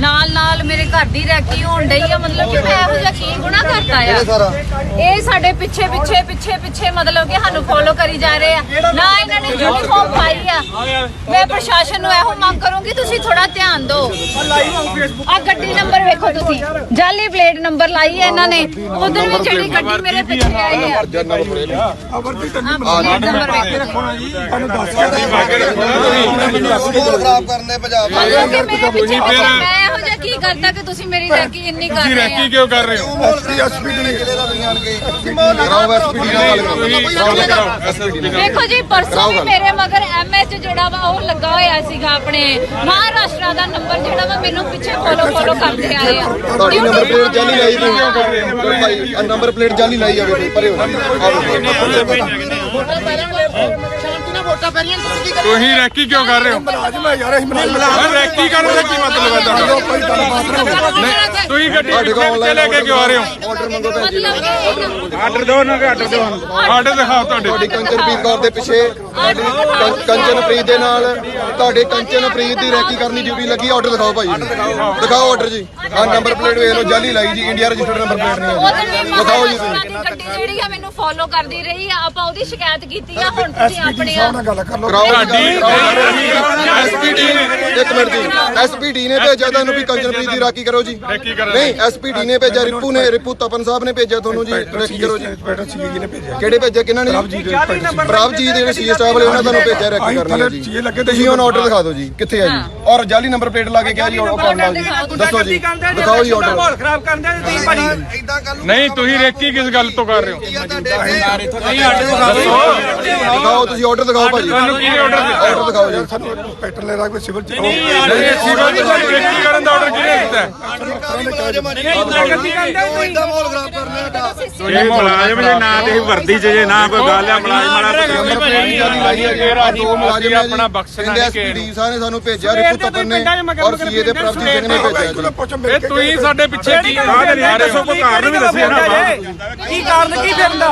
ਨਾਲ ਨਾਲ ਮੇਰੇ ਘਰ ਦੀ ਰੈਕੀ ਹੋਣ ਡਈ ਆ ਮਤਲਬ ਕਿ ਮੈਂ ਇਹੋ ਜਿਹਾ ਕੀ ਗੁਨਾਹ ਕਰਤਾ ਆ? ਇਹ ਸਾਡੇ ਪਿੱਛੇ ਪਿੱਛੇ ਪਿੱਛੇ ਪਿੱਛੇ ਮਤਲਬ ਕਿ ਸਾਨੂੰ ਫੋਲੋ ਕਰੀ ਜਾ ਰਹੇ ਆ। ਨਾ ਇਹਨਾਂ ਨੇ ਯੂਨੀਫਾਰਮ ਪਾਈ ਆ। ਮੈਂ ਪ੍ਰਸ਼ਾਸਨ ਨੂੰ ਇਹੋ ਮੰਗ ਕਰੂੰਗੀ ਤੁਸੀਂ ਥੋੜਾ ਧਿਆਨ ਦਿਓ। ਆ ਗੱਡੀ ਨੰਬਰ ਵੇਖੋ ਤੁਸੀਂ। ਜਾਲੀ ਪਲੇਟ ਨੰਬਰ ਲਾਈ ਹੈ ਇਹਨਾਂ ਨੇ। ਉਧਰ ਵੀ ਜਿਹੜੀ ਗੱਡੀ ਮੇਰੇ ਪਿੱਛੇ ਆਈ ਆ। ਖਰਾਬ ਕਰਨੇ ਪੰਜਾਬ ਮੈਂ ਇਹੋ ਜਿਹਾ ਕੀ ਕਰਦਾ ਕਿ ਤੁਸੀਂ ਮੇਰੀ ਰੈਕੀ ਇੰਨੀ ਕਰ ਤੁਸੀਂ ਰਹੇ ਰੈਕੀ ਆ ਕਿਉਂ ਕਰ ਰਹੇ ਹੋ? ਐਸਪੀਡੀ ਨੇ ਕਿਹਦੇ ਦਾ ਨਹੀਂ ਆਣ ਗਈ ਕਰਾਓ ਐਸਪੀਡੀ ਨਾਲ। ਗੱਲ ਤੁਸੀਂ ਗੱਲ ਕਰਾਓ ਐਸਪੀਡੀ ਨਾਲ। ਵੇਖੋ ਜੀ ਪਰਸੋਂ ਵੀ ਮੇਰੇ ਮਗਰ ਐਮਐਚ ਜਿਹੜਾ ਵਾ ਉਹ ਲੱਗਾ ਹੋਇਆ ਸੀਗਾ ਆਪਣੇ ਮਹਾਰਾਸ਼ਟਰ ਦਾ ਨੰਬਰ ਜਿਹੜਾ ਵਾ ਮੈਨੂੰ ਪਿੱਛੇ ਫੋਲੋ ਫੋਲੋ ਕਰਦੇ ਆਏ ਆ। ਤੁਹਾਡੀ ਨੰਬਰ ਪਲੇਟ ਜਾਲੀ ਲਾਈ ਤੁਸੀਂ। ਭਾਈ ਆ ਨੰਬਰ ਪਲੇਟ ਜਾਲੀ ਲਾਈ ਜਾਵੇ ਤੁਸੀਂ ਪਰੇ ਤੁਸੀਂ ਰੈਕੀ ਕਿਉਂ ਕਰ ਰਹੇ ਹੋ? ਮੁਲਾਜ਼ਮ ਹੈ ਯਾਰ ਅਸੀਂ ਮੁਲਾਜ਼ਮ ਹਾਂ, ਰੈਕੀ ਕਰਨ ਦਾ ਕੀ ਮਤਲਬ ਹੈ ਤੁਹਾਡਾ? ਨਾ ਨਹੀਂ ਤੁਸੀਂ ਗੱਡੀ ਤੁਹਾਡੇ ਕੋਲ ਪਿੱਛੇ ਲੈ ਕੇ ਕਿਉਂ ਆ ਰਹੇ ਹੋ? ਆਰਡਰ ਮੰਗੋ ਭੈਣ ਜੀ ਮਤਲਬ ਕਿ ਆਰਡਰ ਦਿਓ ਨਾ ਆਰਡਰ ਦਿਓ ਆਰਡਰ ਦਿਖਾਓ ਤੁਹਾਡੇ। ਤੁਹਾਡੀ ਕੰਚਨਪ੍ਰੀਤ ਕੌਰ ਦੇ ਪਿੱਛੇ ਤੁਹਾਡੀ ਕੰ- ਕੰਚਨਪ੍ਰੀਤ ਦੇ ਨਾਲ ਤੁਹਾਡੇ ਕੰਚਨਪ੍ਰੀਤ ਦੀ ਰੈਕੀ ਕਰਨੀ ਡਿਊਟੀ ਲੱਗੀ। ਆਰਡਰ ਦਿਖਾਓ ਭਾਈ। ਦਿਖਾਓ ਆਰਡਰ ਜੀ। ਆ ਨੰਬਰ ਪਲੇਟ ਵੇਖ ਲਓ ਜਾਲੀ ਲਾਈ ਜੀ। ਇੰਡੀਆ ਰਜਿਸਟਰਡ ਨੰਬਰ ਪਲੇਟ ਨਹੀਂ ਹੈ ਦਿਖਾਓ ਜੀ ਮਹਾਰਾਸ਼ਟਰ ਤੁਸੀਂ। ਦੀ ਗੱਡੀ ਜਿਹੜੀ ਆ ਮੈਨੂੰ ਫੋਲੋ ਕਰਦੀ ਰਹੀ ਆ। ਆਪਾਂ ਉਹਦੀ ਸ਼ਿਕਾਇਤ ਕੀਤੀ ਆ। ਹੁਣ ਤੁਸੀਂ ਐਸਪੀਡੀ ਆਪਣੇ ਸਾਹਿਬ ਨਾਲ ਗੱਲ ਕਰ ਲਓ। ਕਰਾਓ ਐਸਪੀਡੀ ਇੱਕ ਮਿੰਟ ਜੀ। ਐਸਪੀਡੀ ਨੇ ਭੇਜਿਆ ਤੁਹਾਨੂੰ ਵੀ ਕੰਚਨਪ੍ਰੀਤ ਦੀ ਰਾਖੀ ਕਰੋ ਜੀ। ਨਹੀਂ ਐਸਪੀਡੀ ਨੇ ਭੇਜਿਆ ਰਿਪੂ ਨੇ ਰਿਪੂ ਤਪਨ ਸਾਹਿਬ ਨੇ ਭੇਜਿਆ ਤੁਹਾਨੂੰ ਜੀ ਰਾਖੀ ਕਰੋ ਜੀ। ਇੰਸਪੈਕਟਰ ਸੀ ਜੀ ਨੇ ਭੇਜਿਆ। ਕਿਹੜੇ ਭੇਜਿਆ ਕਿਹਨਾਂ ਨੇ ਜੀ? ਪ੍ਰਭਜੀਤ ਦੇ ਜਿਹੜੇ ਸੀਏ ਸਟਾਫ ਵਾਲੇ ਉਹਨਾਂ ਤੁਹਾਨੂੰ ਭੇਜਿਆ ਰਾਖੀ ਕਰਨੀ ਹੈ ਜੀ। ਤੁਸੀਂ ਹੁਣ ਆਰਡਰ ਦਿਖਾ ਦਿਓ ਜੀ ਕਿੱਥੇ ਹੈ ਜੀ? ਔਰ ਜਾਲੀ ਨੰਬਰ ਪਲੇਟ ਲਾ ਕੇ ਕਿਹਾ ਜੀ ਉਹ ਕੰਮ ਨਾਲ ਜੀ ਦੱਸੋ ਜੀ। ਦਿਖਾਓ ਜੀ ਆਰਡਰ ਮਾਹੌਲ ਖਰਾਬ ਕਰਨ ਦੇ ਤੁਸੀਂ ਭਾਜੀ। ਇਦਾਂ ਕਰ ਨਹੀਂ ਤੁਸੀਂ ਰੈਕੀ ਕਿਸ ਗੱਲ ਤੋਂ ਕਰ ਰਹੇ ਹੋ? ਦਿਖਾਓ ਤੁਸੀਂ ਆਰਡਰ ਦਿਖਾਓ ਭਾਜੀ। ਤੁਹਾਨੂੰ ਕਿਹਨੇ ਆਰਡਰ ਆਰਡਰ ਦਿਖਾਓ ਜੀ। ਸਾਨੂੰ ਇੰਸਪੈਕਟਰ ਲੈ ਰਾ ਕੋਈ ਸਿਵਲ ਚ ਨਹੀਂ ਸਿਵਲ ਤੁਹਾਨੂੰ ਰੈਕੀ ਕਰਨ ਦਾ ਆਰਡਰ ਕਿਹਨੇ ਦਿੱਤਾ? ਹੈ? ਇਦਾਂ ਮਾਹੌਲ ਖਰਾਬ ਕਰਨਾ ਹੈ ਇਹ ਮੁਲਾਜ਼ਮ ਜੇ ਨਾ ਤੇ ਵਰਦੀ ਚ ਜੇ ਨਾ ਕੋਈ ਗੱਲ ਆ ਮੁਲਾਜ਼ਮ ਵਾਲਾ ਜੀ ਜੀ ਆਪਣਾ ਬਖਸ਼ਣਾ ਨਹੀਂ ਨੂੰ। ਐਸਪੀਡੀ ਸਾਹਿਬ ਨੇ ਸਾਨੂੰ ਭੇਜਿਆ ਰਿਪੂ ਤਪਨ ਨੇ। ਔਰ ਸੀਏ ਦੇ ਪ੍ਰਭਜੀਤ ਸਿੰਘ ਨੇ ਭੇਜਿਆ ਜੀ। ਇਹ ਤੁਸੀਂ ਸਾਡੇ ਪਿੱਛੇ ਕੀ ਨਹੀਂ ਦੱਸੋ ਕੋਈ ਕਾਰਨ ਵੀ ਦੱਸਿਆ ਨਾ ਕੀ ਕਾਰਨ ਕੀ ਫਿਰਨ ਦਾ?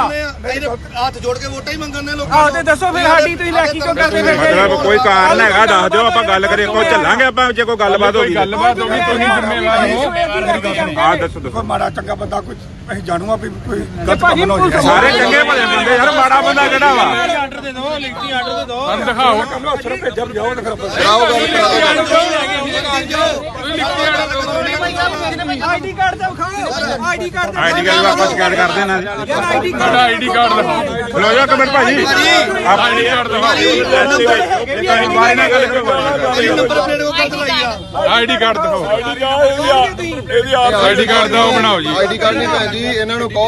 ਹੱਥ ਜੋੜ ਕੇ ਵੋਟਾਂ ਹੀ ਮੰਗਣ ਨੇ ਲੋਕ ਆਹ ਤੇ ਦੱਸੋ ਫਿਰ ਸਾਡੀ ਤੁਸੀਂ ਲੈਕੀ ਕਿਉਂ ਕਰਦੇ ਫਿਰਦੇ? ਮਤਲਬ ਕੋਈ ਕਾਰਨ ਹੈਗਾ ਦੱਸ ਦਿਓ ਆਪਾਂ ਗੱਲ ਕਰੀਏ ਕੋਈ ਚੱਲਾਂਗੇ ਆਪਾਂ ਜੇ ਕੋਈ ਗੱਲਬਾਤ ਹੋ ਕੋਈ ਗਈ। ਗੱਲਬਾਤ ਹੋ ਗਈ ਤੁਸੀਂ ਜ਼ਿੰਮੇਵਾਰ ਹੋ। ਹਾਂ ਦੱਸੋ ਦੱਸੋ। ਮਾੜਾ ਚੰਗਾ ਬੰਦਾ ਕੋਈ ਅਸੀਂ ਜਾਣੂਗਾ ਵੀ ਕੋਈ ਗਲਤ ਕੰਮ ਨਾ ਹੋ ਜਾਏ ਸਾਰੇ ਚੰਗੇ ਭਲੇ ਬੰਦੇ ਯਾਰ ਮਾੜਾ ਬੰਦਾ ਕਿਹੜਾ ਵਾ ਆਰਡਰ ਦੇ ਦਿਓ ਲਿਖਤੀ ਆਰਡਰ ਦੇ ਦਿਓ ਸਾਨੂੰ ਦਿਖਾਓ ਅਫਸਰ ਭੇਜਿਆ ਵੀ ਜਾਓ ਤੇ ਫਿਰ ਆਪਾਂ ਕਰਾਓ ਗੱਲ ਕਰਾਓ ਆਈਡੀ ਕਾਰਡ ਤਾਂ ਵਿਖਾਓ ਆਈਡੀ ਕਾਰਡ ਤਾਂ ਆਈਡੀ ਯਾਰ ਕਾਰਡ ਦਿਖਾਓ ਖਲੋ ਜਾ ਕਮੈਂਟ ਭਾਜੀ ਆਪ ਆਈਡੀ ਕਾਰਡ ਦਿਖਾਓ ਤੁਸੀਂ ਬਾਈ ਨਾਲ ਗੱਲ ਕਿਉਂ ਕਰਦੇ ਨੰਬਰ ਪਲੇਟ ਉਹ ਕੱਢ ਲਾਈ ਆ ਆਈਡੀ ਕਾਰਡ ਦਿਖਾਓ ਆਈਡੀ ਕਾਰਡ ਦਿਓ ਬਣਾਓ ਜੀ ਆਈਡੀ ਕਾਰਡ ਨਹੀਂ ਭੈਣ ਜੀ ਇਹਨਾਂ ਨੂੰ ਕਹੋ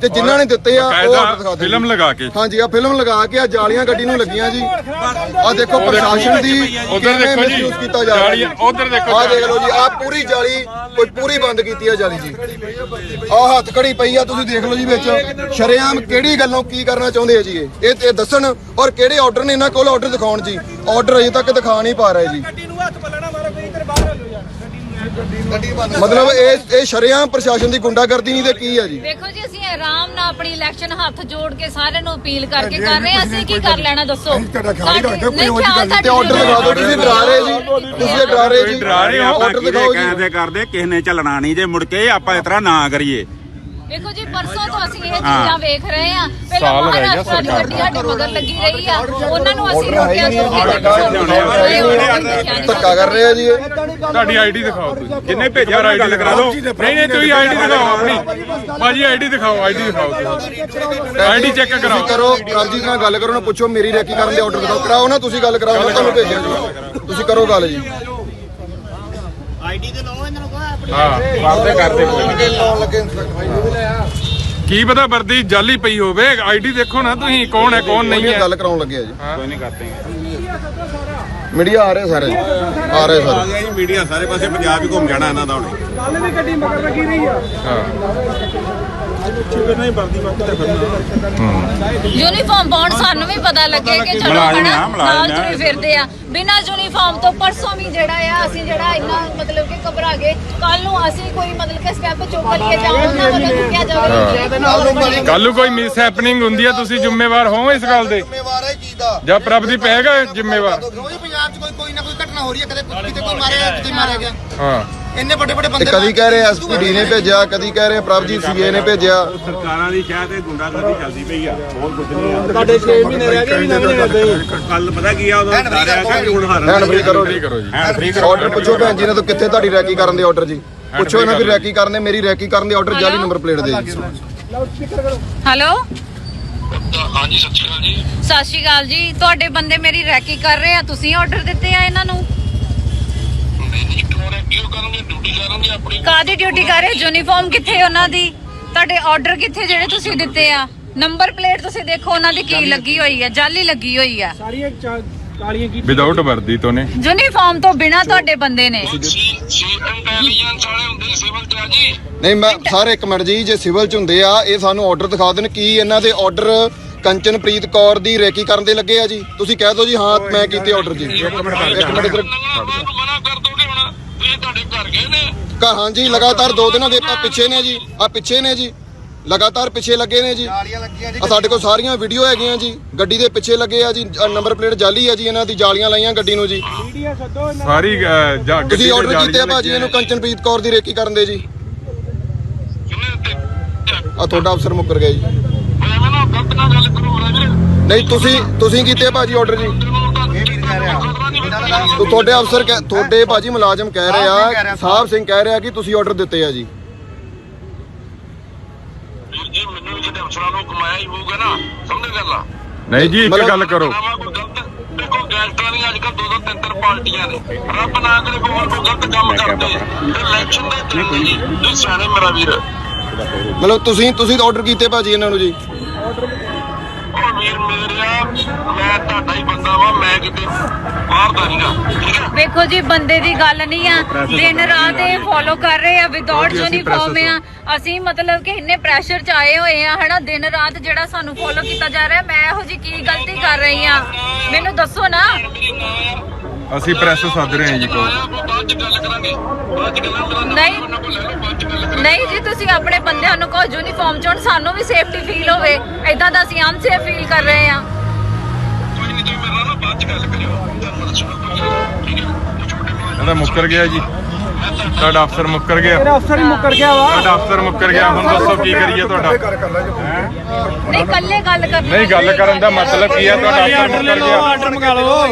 ਤੇ ਜਿਨ੍ਹਾਂ ਨੇ ਦਿੱਤੇ ਆ ਉਹ ਦਿਖਾ ਦਿਓ ਫਿਲਮ ਲਗਾ ਕੇ। ਹਾਂਜੀ ਆ ਫਿਲਮ ਲਗਾ ਕੇ ਆ ਜਾਲੀਆਂ ਗੱਡੀ ਨੂੰ ਲੱਗੀਆਂ ਜੀ। ਆ ਦੇਖੋ ਪ੍ਰਸ਼ਾਸਨ ਦੀ ਉਧਰ ਦੇਖੋ ਜੀ misuse ਕੀਤਾ ਜਾ ਰਿਹਾ ਜਾਲੀਆਂ ਉਧਰ ਦੇਖੋ ਆ ਦੇਖ ਲਓ ਜੀ ਆ ਪੂਰੀ ਜਾਲੀ ਕੋਈ ਪੂਰੀ ਬੰਦ ਕੀਤੀ ਆ ਜਾਲੀ ਜੀ। ਆ ਹੱਥ ਕੜੀ ਪਈ ਆ ਤੁਸੀਂ ਦੇਖ ਲਓ ਜੀ ਵਿੱਚ। ਸ਼ਰੇਆਮ ਕਿਹੜੀ ਗੱਲੋਂ ਕੀ ਕਰਨਾ ਚਾਹੁੰਦੇ ਆ ਜੀ ਇਹ? ਇਹ ਇਹ ਦੱਸਣ ਔਰ ਕਿਹੜੇ ਆਰਡਰ ਨੇ ਇਹਨਾਂ ਕੋਲ ਆਰਡਰ ਦਿਖਾਉਣ ਜੀ? ਆਰਡਰ ਅਜੇ ਤੱਕ ਦਿਖਾ ਨਹੀਂ ਪਾ ਰਹੇ ਜੀ। ਗੱਡੀ ਨੂੰ ਹੱਥ ਪੱਲਣਾ ਮਾਰੋ ਕੋਈ ਇੱਧਰ ਬਾਹਰ ਹੱਲੋ ਯਾਰ ਗੱਡੀ ਨੂੰ ਮਤਲਬ ਇਹ ਇਹ ਸ਼ਰੇਆਮ ਪ੍ਰਸ਼ਾਸਨ ਦੀ ਗੁੰਡਾਗਰਦੀ ਨਹੀਂ ਤੇ ਕੀ ਆ ਜੀ? ਦੇਖੋ ਜੀ ਅਸੀਂ ਆਰਾਮ ਨਾਲ ਆਪਣੀ ਇਲੈਕਸ਼ਨ ਹੱਥ ਜੋੜ ਕੇ ਸਾਰਿਆਂ ਨੂੰ ਅਪੀਲ ਕਰਕੇ ਕਰ ਰਹੇ ਹਾਂ। ਅਸੀਂ ਕੀ ਕਰ ਲੈਣਾ ਦੱਸੋ? ਹੀ। ਤੇ ਆਰਡਰ ਦਿਖਾ ਦਿਓ ਤੁਸੀਂ ਡਰਾ ਰਹੇ ਜੀ। ਤੁਸੀਂ ਡਰਾ ਰਹੇ ਜੀ। ਡਰਾ ਰਹੇ ਆਪਾਂ ਆਰਡਰ ਕਿਹਦੇ ਦਿਖਾਓ ਜੀ। ਕਹਿੰਦੇ ਕਰਦੇ ਕਿਸ ਨੇ ਚੱਲਣਾ ਨਹੀਂ ਜੇ ਮੁੜ ਕੇ ਆਪਾਂ ਇਸ ਤਰ੍ਹਾਂ ਨਾ ਕਰੀਏ। ਦੇਖੋ ਜੀ ਪਰਸੋਂ ਤੋਂ ਅਸੀਂ ਇਹ ਚੀਜ਼ਾਂ ਵੇਖ ਰਹੇ ਹਾਂ। ਪਹਿਲਾਂ ਸਾਲ ਰਹਿ ਗਿਆ ਮਹਾਰਾਸ਼ਟਰ ਦੀ ਗੱਡੀ ਸਾਡੇ ਮਗਰ ਲੱਗੀ ਰਹੀ ਆ। ਉਹਨਾਂ ਨੂੰ ਅਸੀਂ ਰੋਕਿਆ ਕਿਉਂਕਿ ਧੱਕਾ ਕਰ ਰਹੇ ਆ ਜੀ ਇਹ। ਤੁਹਾਡੀ ਆਈਡੀ ਦਿਖਾਓ ਤੁਸੀਂ। ਜਿੰਨੇ ਭੇਜਿਆ ਆਈਡੀ ਕਰਾ ਦਿਓ। ਨਹੀਂ ਨਹੀਂ ਤੁਸੀਂ ਆਈਡੀ ਦਿਖਾਓ ਆਪਣੀ। ਭਾਜੀ ਆਈਡੀ ਦਿਖਾਓ ਆਈਡੀ ਦਿਖਾਓ ਆਈਡੀ ਚੈੱਕ ਤੁਸੀਂ ਕਰਾਓ। ਕਰੋ ਪ੍ਰਭਜੀਤ ਨਾਲ ਗੱਲ ਕਰੋ ਨਾ ਪੁੱਛੋ ਮੇਰੀ ਰੈਕੀ ਕਰਨ ਦੇ ਆਰਡਰ ਦਿਖਾਓ। ਕਰਾਓ ਨਾ ਤੁਸੀਂ ਗੱਲ ਕਰਾਓ ਮੈਂ ਤੁਹਾਨੂੰ ਭੇਜਿਆ। ਜੀ ਤੁਸੀਂ ਕਰੋ ਗੱਲ ਜੀ। ਹਾਂ ਵਾਪਸ ਕਰਦੇ ਕੋਈ ਲਾਉਣ ਲੱਗੇ ਇੰਸਪੈਕਟਰ ਕੀ ਪਤਾ ਵਰਦੀ ਜਾਲੀ ਪਈ ਹੋਵੇ ਆਈਡੀ ਦੇਖੋ ਨਾ ਤੁਸੀਂ ਕੌਣ ਹੈ ਕੌਣ ਨਹੀਂ ਹੈ। ਗੱਲ ਕਰਾਉਣ ਲੱਗੇ ਆ ਜੀ। ਕੋਈ ਨਹੀਂ ਕਰਦੇ ਮੀਡੀਆ ਆ ਰਿਹਾ ਸਾਰੇ। ਆ ਰਹੇ ਸਾਰੇ। ਗਿਆ ਜੀ ਮੀਡੀਆ ਸਾਰੇ ਪਾਸੇ ਪੰਜਾਬ ਹੀ ਘੁੰਮ ਜਾਣਾ ਇਹਨਾਂ ਦਾ ਹੁਣੇ। ਕੱਲ ਵੀ ਗੱਡੀ ਮਗਰ ਲੱਗੀ ਰਹੀ ਆ। ਯੂਨੀਫਾਰਮ ਪਾਉਣ ਸਾਨੂੰ ਵੀ ਪਤਾ ਲੱਗੇ ਕਿ ਚਲੋ ਮੁਲਾਜ਼ਮ ਹਨਾ ਆ, ਮੁਲਾਜ਼ਮ ਨਾਲ ਆ। ਤੁਰੇ ਫਿਰਦੇ ਆ। ਬਿਨਾਂ ਯੂਨੀਫਾਰਮ ਤੋਂ ਪਰਸੋਂ ਵੀ ਜਿਹੜਾ ਆ ਅਸੀਂ ਜਿਹੜਾ ਇੰਨਾ ਮਤਲਬ ਕਿ ਘਬਰਾ ਗਏ। ਕੱਲ ਨੂੰ ਅਸੀਂ ਕੋਈ ਮਤਲਬ ਕਿ ਸਟੈਪ ਚੁੱਕ ਲਈਏ ਜਾਂ ਉਹਨਾਂ ਵੱਲੋਂ ਚੁੱਕਿਆ ਜਾਵੇ ਕੱਲ ਨੂੰ ਕੋਈ ਮਿਸ ਹੈਪਨਿੰਗ ਹੁੰਦੀ ਹੈ ਤੁਸੀਂ ਜ਼ਿੰਮੇਵਾਰ ਹੋ ਇਸ ਗੱਲ ਦੇ। ਜ਼ਿੰਮੇਵਾਰ ਹੈ ਦਾ। ਜਾਂ ਪ੍ਰਭਦੀਪ ਹੈਗਾ ਜ਼ਿੰਮੇਵਾਰ। ਰੋਜ਼ ਪੰਜਾਬ 'ਚ ਕੋਈ ਕੋਈ ਨਾ ਕੋਈ ਘਟਨਾ ਹੋ ਰਹੀ ਹੈ ਕਦੇ ਕਿਤੇ ਕੋਈ ਮਾਰਿਆ ਕਿਤੇ ਮਾਰਿਆ ਗਿਆ। ਹਾਂ। ਇੰਨੇ ਵੱਡੇ ਵੱਡੇ ਤੇ ਬੰਦੇ ਕਦੀ ਕਹਿ ਰਹੇ ਐਸਪੀਡੀ ਨੇ ਭੇਜਿਆ ਕਦੀ ਕਹਿ ਰਹੇ ਪ੍ਰਭਜੀਤ ਸੀਏ ਨੇ ਭੇਜਿਆ। ਸਰਕਾਰਾਂ ਦੀ ਸ਼ਾਇਦ ਇਹ ਗੁੰਡਾਗਰਦੀ ਚੱਲਦੀ ਪਈ ਆ ਹੋਰ ਕੁਝ ਨਹੀਂ ਆ। ਤੁਹਾਡੇ 6 ਮਹੀਨੇ ਰਹਿ ਗਏ ਵੀ ਨਵੇਂ ਨਵੇਂ ਕੱਲ ਪਤਾ ਕੀ ਆ ਉਦੋਂ ਸਾਰਿਆ ਕਿ ਹੁਣ ਹਾਰਨ ਹੈਂਡ ਫ੍ਰੀ ਕਰੋ ਜੀ। ਕਰੋ ਜੀ ਹੈਂਡ ਫ੍ਰੀ ਕਰੋ। ਆਰਡਰ ਪੁੱਛੋ ਭੈਣ ਜੀ ਨੇ ਤੋਂ ਕਿੱਥੇ ਤੁਹਾਡੀ ਰੈਕੀ ਕਰਨ ਦੇ ਆਰਡਰ ਜੀ? ਪੁੱਛੋ ਇਹਨਾਂ ਵੀ ਰੈਕੀ ਕਰਨ ਦੇ ਮੇਰੀ ਰੈਕੀ ਕਰਨ ਦੇ ਆਰਡਰ ਜਾਲੀ ਨੰਬਰ ਪਲੇਟ ਦੇ ਜੀ। ਹੈਲੋ ਹਾਂਜੀ ਸਤਿ ਸ਼੍ਰੀ ਅਕਾਲ ਜੀ। ਸਤਿ ਸ਼੍ਰੀ ਅਕਾਲ ਜੀ। ਤੁਹਾਡੇ ਬੰਦੇ ਮੇਰੀ ਰੈਕੀ ਕਰ ਰਹੇ ਆ ਤੁਸੀਂ ਆਰਡਰ ਦਿੱਤੇ ਆ ਇਹਨਾਂ ਨੂੰ? ਕਾਦੀ ਡਿਊਟੀ ਕਰ ਰਹੇ? ਯੂਨੀਫਾਰਮ ਕਿੱਥੇ ਉਹਨਾਂ ਦੀ? ਤੁਹਾਡੇ ਆਰਡਰ ਕਿੱਥੇ ਜਿਹੜੇ ਤੁਸੀਂ ਦਿੱਤੇ ਆ? ਨੰਬਰ ਪਲੇਟ ਤੁਸੀਂ ਦੇਖੋ ਉਹਨਾਂ ਦੀ ਕੀ ਲੱਗੀ ਹੋਈ ਆ ਜਾਲੀ ਲੱਗੀ ਹੋਈ ਆ। ਸਾਰੀਆਂ ਚਾ- ਕਾਲੀਆਂ ਕੀ ਵਿਦਆਊਟ ਵਰਦੀ ਤੋਂ ਨੇ। ਯੂਨੀਫਾਰਮ ਤੋਂ ਬਿਨਾ ਤੁਹਾਡੇ ਬੰਦੇ ਨੇ। ਨਹੀਂ ਮੈਂ ਸਾਰੇ ਇੱਕ ਮਿੰਟ ਜੀ ਜੇ ਸਿਵਲ ਚ ਹੁੰਦੇ ਆ ਇਹ ਸਾਨੂੰ ਆਰਡਰ ਦਿਖਾ ਦੇਣ ਕੀ ਇਹਨਾਂ ਦੇ ਆਰਡਰ ਕੰਚਨਪ੍ਰੀਤ ਕੌਰ ਦੀ ਰੈਕੀ ਕਰਨ ਦੇ ਲੱਗੇ ਆ ਜੀ। ਤੁਸੀਂ ਕਹਿ ਦਿਓ ਜੀ ਹਾਂ ਮੈਂ ਕੀਤੇ ਆਰਡਰ ਜੀ। ਇੱਕ ਮਿੰਟ ਇੱਧਰ ਘਰ ਹਾਂਜੀ ਲਗਾਤਾਰ ਦੋ ਦਿਨਾਂ ਦੇ ਆ ਪਿੱਛੇ ਨੇ ਜੀ ਆ ਪਿੱਛੇ ਨੇ ਜੀ ਲਗਾਤਾਰ ਪਿੱਛੇ ਲੱਗੇ ਨੇ ਜੀ। ਆ ਸਾਡੇ ਕੋਲ ਸਾਰੀਆਂ ਵੀਡੀਓ ਹੈਗੀਆਂ ਜੀ ਗੱਡੀ ਦੇ ਪਿੱਛੇ ਲੱਗੇ ਆ ਜੀ ਨੰਬਰ ਪਲੇਟ ਜਾਲੀ ਆ ਜੀ ਇਹਨਾਂ ਦੀ ਜਾਲੀਆਂ ਲਾਈਆਂ ਗੱਡੀ ਨੂੰ ਜੀ। ਮੀਡੀਆ ਸੱਦੋ ਇਹਨਾਂ ਸਾਰੀ ਅਹ, ਜਾ- ਗੱਡੀ ਤੁਸੀਂ ਆਰਡਰ ਜਾਲੀਆਂ ਕੀਤੇ ਆ ਭਾਜੀ ਇਹਨੂੰ ਕੰਚਨਪ੍ਰੀਤ ਕੌਰ ਦੀ ਰੇਕੀ ਕਰਨ ਦੇ ਜੀ। ਆ ਤੁਹਾਡਾ ਅਫਸਰ ਮੁੱਕਰ ਗਿਆ ਜੀ। ਨਹੀਂ ਤੁਸੀਂ ਤੁਸੀਂ ਕੀਤੇ ਆ ਭਾਜੀ ਆਰਡਰ ਜੀ? ਤੋ ਤੁਹਾਡੇ ਅਫਸਰ ਕਹਿ- ਤੁਹਾਡੇ ਭਾਜੀ ਮੁਲਾਜ਼ਮ ਕਹਿ ਰਹੇ ਆ ਸਾਹਿਬ। ਸਿੰਘ ਕਹਿ ਰਿਹਾ ਕਿ ਤੁਸੀਂ ਆਰਡਰ ਦਿੱਤੇ ਆ ਜੀ। ਜੀ ਮੈਨੂੰ ਜਿਹੜੇ ਅਫਸਰਾਂ ਨੂੰ ਕਮਾਇਆ ਹੀ ਹੋਊਗਾ ਨਾ ਸਮਝ ਗੱਲ ਆ? ਨਹੀਂ ਜੀ ਇੱਕ ਮਤਲਬ- ਗੱਲ ਕਰੋ। ਨਾ ਕੋਈ ਗਲਤ ਦੇਖੋ ਗੈਂਗਸਟਰਾਂ ਦੀਆਂ ਅੱਜ ਕੱਲ ਦੋ ਦੋ ਤਿੰਨ ਤਿੰਨ ਪਾਰਟੀਆਂ ਨੇ। ਰੱਬ ਨਾ ਕਰੇ ਕੋਈ ਹੋਰ ਕੋਈ ਗਲਤ ਕੰਮ ਕਰਦੇ। ਤੇ ਇਲੈਕਸ਼ਨ ਦੇ ਦਿਨ ਜੀ। ਤੁਸੀਂ ਸਿਆਣੇ ਮੇਰਾ ਵੀਰ। ਮਤਲਬ ਤੁਸੀਂ ਤੁਸੀਂ ਆਰਡਰ ਕੀਤੇ ਭਾਜੀ ਇਹਨਾਂ ਨੂੰ ਜੀ। ਉਹ ਵੀਰ ਮੇਰਿਆ ਮੈਂ ਤੁਹਾਡਾ ਹੀ ਬੰਦਾ ਵਾਂ ਮੈਂ ਕਿਤੇ ਬਾਹਰ ਦਾ ਨਹੀਂਗਾ ਠੀਕ ਹੈ? ਵੇਖੋ ਜੀ ਬੰਦੇ ਦੀ ਗੱਲ ਨਹੀਂ ਆ। ਦਿਨ ਰਾਤ ਇਹ ਫੋਲੋ ਕਰ ਰਹੇ ਆ ਵਿਦਆਊਟ ਯੂਨੀਫਾਰਮ ਆ? ਅਸੀਂ ਮਤਲਬ ਕਿ ਇੰਨੇ ਪ੍ਰੈਸ਼ਰ ਚ ਆਏ ਹੋਏ ਆ ਹਨਾ? ਦਿਨ ਰਾਤ ਜਿਹੜਾ ਸਾਨੂੰ ਫੋਲੋ ਕੀਤਾ ਜਾ ਰਿਹਾ ਮੈਂ ਇਹੋ ਜੀ ਕੀ ਗਲਤੀ ਕਰ ਰਹੀ ਆ? ਮੈਨੂੰ ਦੱਸੋ ਨਾ। ਅਸੀਂ ਪ੍ਰੈਸ ਸੱਦ ਰਹੇ ਹਾਂ ਜੀ ਕੋਲ। ਬਾਅਦ ਚ ਗੱਲ ਕਰਾਂਗੇ ਬਾਅਦ ਚ ਗੱਲਾਂ ਮੇਰਾ ਨਾਮ ਨਹੀਂ। ਉਹਨਾਂ ਕੋਲ ਲੈ ਲਓ ਬਾਅਦ ਚ ਗੱਲ ਕਰਾਂਗੇ ਨਹੀਂ ਜੀ ਤੁਸੀਂ ਆਪਣੇ ਬੰਦਿਆਂ ਨੂੰ ਕਹੋ ਯੂਨੀਫਾਰਮ ਚ ਸਾਨੂੰ ਵੀ ਸੇਫਟੀ ਫੀਲ ਹੋਵੇ। ਐਦਾਂ ਦਾ ਅਸੀਂ ਅਨਸੇਫ ਫੀਲ ਕਰ ਰਹੇ ਆ ਕੋਈ ਨਹੀਂ ਤੁਸੀਂ ਮੇਰੇ ਨਾਲ ਨਾ ਬਾਅਦ ਚ ਗੱਲ ਕਰਿਓ ਤੁਹਾਨੂੰ ਦੱਸਣਾ ਕੋਈ ਠੀਕ ਹੈ। ਛੋਟੇ ਭਾਈ ਇਹਦਾ ਮੁੱਕਰ ਗਿਆ ਜੀ। ਤੁਹਾਡਾ ਅਫਸਰ ਮੁੱਕਰ ਗਿਆ। ਤੇਰਾ ਅਫਸਰ ਹੀ ਮੁੱਕਰ ਗਿਆ ਵਾ। ਤੁਹਾਡਾ ਅਫਸਰ ਮੁੱਕਰ ਗਿਆ। ਹੁਣ ਦੱਸੋ ਕੀ ਕਰੀਏ ਤੁਹਾਡਾ। ਨਹੀਂ ਕੱਲੇ ਗੱਲ ਕਰਨੀ ਨਹੀਂ ਗੱਲ ਕਰਨ ਦਾ ਮਤਲਬ ਕੀ ਹੈ? ਤੁਹਾਡਾ ਅਫਸਰ ਮੁੱਕਰ ਗਿਆ। ਆਰਡਰ ਮੰਗਾ ਲਓ।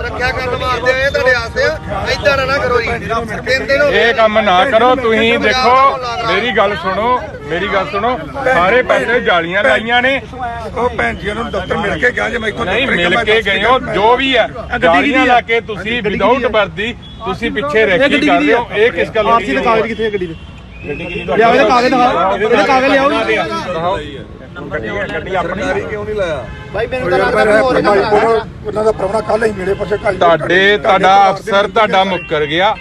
ਰੱਖਿਆ ਕਰਨ ਵਾਸਤੇ ਇਹ ਤੁਹਾਡੇ ਆਸਤੇ ਇਦਾਂ ਨਾ ਕਰੋ ਜੀ। ਤਿੰਨ ਦਿਨ ਹੋ ਗਏ। ਇਹ ਕੰਮ ਨਾ ਕਰੋ ਤੁਸੀਂ ਦੇਖੋ ਮੇਰੀ ਗੱਲ ਸੁਣੋ ਮੇਰੀ ਗੱਲ ਸੁਣੋ ਸਾਰੇ ਪਾਸੇ ਜਾਲੀਆਂ ਲਾਈਆਂ ਨੇ। ਉਹ ਭੈਣ ਜੀ ਨੂੰ ਦਫ਼ਤਰ ਮਿਲ ਕੇ ਗਿਆ ਜੇ ਮੈਂ ਇੱਥੋਂ ਨਹੀਂ ਮਿਲ ਕੇ ਗਏ ਹੋ ਜੋ ਵੀ ਹੈ ਜਾਲੀਆਂ ਲਾ ਕੇ ਤੁਸੀਂ ਵਿਦਆਊਟ ਵਰਦੀ ਤੁਸੀਂ ਪਿੱਛੇ ਰੈਕੀ ਕਰ ਰਹੇ ਹੋ? ਇਹ ਕਿਸ ਗੱਲ ਆਰਸੀ ਦੇ ਕਾਗਜ਼ ਕਿੱਥੇ ਹੈ ਗੱਡੀ ਦੇ? ਲਿਆਓ ਇਹਦੇ ਕਾਗਜ਼ ਦਿਖਾਓ ਇਹਦੇ ਕਾਗਜ਼ ਲਿਆਓ ਗੱਡੀ ਆਪਣੀ ਕਿਉਂ ਨਹੀਂ ਲਾਇਆ ਭਾਈ ਮੈਨੂੰ ਤਾਂ ਉਹਨਾਂ ਦਾ ਪ੍ਰਵਣਾ ਕੱਲ ਹੀ ਮੇਰੇ ਪਾਸੇ ਕੱਲ ਤੁਹਾਡੇ ਤੁਹਾਡਾ ਅਫਸਰ ਤੁਹਾਡਾ ਮੁੱਕਰ ਗਿਆ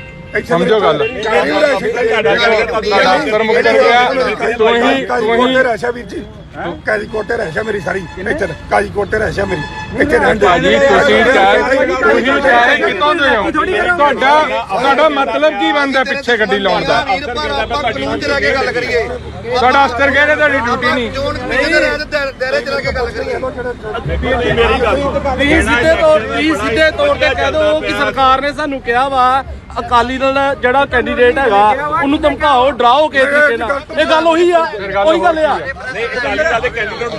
ਸਮਝੋ ਗੱਲ ਤੁਹਾਡਾ ਅਫਸਰ ਮੁੱਕਰ ਗਿਆ ਤੁਸੀਂ ਤੁਸੀਂ ਰਹਿਸ਼ਾ ਵੀਰ ਜੀ ਕਾਜੀ ਕੋਟੇ ਰਹਿਸ਼ਾ ਮੇਰੀ ਸਾਰੀ ਇੱਥੇ ਕਾਜੀ ਕੋਟੇ ਰਹਿਸ਼ਾ ਮੇਰੀ। ਇੱਥੇ ਰਹਿੰਦੇ ਭਾਜੀ ਤੁਸੀਂ ਚਾਹ ਤੁਸੀਂ ਚਾਹ ਕਿਤੋਂ ਦੇ ਹੋ? ਤੁਹਾਡਾ ਤੁਹਾਡਾ ਮਤਲਬ ਕੀ ਬਣਦਾ ਪਿੱਛੇ ਗੱਡੀ ਲਾਉਣ ਦਾ? ਕਾਨੂੰਨ ਚ ਰਹਿ ਕੇ ਗੱਲ ਕਰੀਏ। ਤੁਹਾਡਾ ਅਫਸਰ ਕਹਿੰਦੇ ਤੁਹਾਡੀ ਡਿਊਟੀ ਨਹੀਂ। ਜੋਨ ਕਮੇਟੀ ਦੇ ਰਹਿ ਕੇ ਦਾਇਰੇ ਚ ਰਹਿ ਕੇ ਗੱਲ ਕਰੀਏ। ਤੁਸੀਂ ਸਿੱਧੇ ਤੌਰ ਤੁਸੀਂ ਸਿੱਧੇ ਤੌਰ ਤੇ ਕਹਿ ਦਿਓ ਕਿ ਸਰਕਾਰ ਨੇ ਸਾਨੂੰ ਕਿਹਾ ਵਾ ਅਕਾਲੀ ਦਲ ਦਾ ਜਿਹੜਾ ਕੈਂਡੀਡੇਟ ਹੈਗਾ ਉਹਨੂੰ ਧਮਕਾਓ ਡਰਾਓ ਕਿਸੇ ਤਰੀਕੇ ਨਾਲ। ਇਹ ਗੱਲ ਉਹੀ ਆ ਉਹੀ ਗੱਲ ਆ। sale caliente.